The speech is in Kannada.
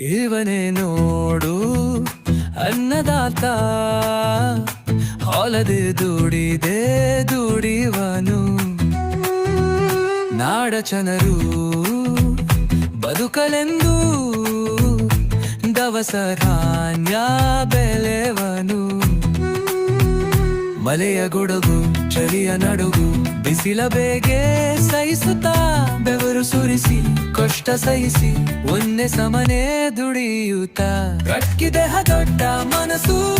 ಇವನೇ ನೋಡು ಅನ್ನದಾತ. ಹೊಲದೆ ದುಡಿದೆ ದುಡಿವನು. ನಾಡ ಜನರು ಬದುಕಲೆಂದು ದವಸ ಧಾನ್ಯ ಬೆಲೆವನು ಮಲೆಯ ಗುಡುಗು ಚಳಿಯ ನಡುಗು ಬಿಸಿಲ ಬೇಗೆ ಸಹಿಸುತ್ತಾ ಸುರಿಸಿ ಕಷ್ಟ ಸಹಿಸಿ ಒಂದೇ ಸಮನೆ ದುಡಿಯುತ್ತ. ಕಟ್ಕಿದೆ ದೊಡ್ಡ ಮನಸ್ಸು.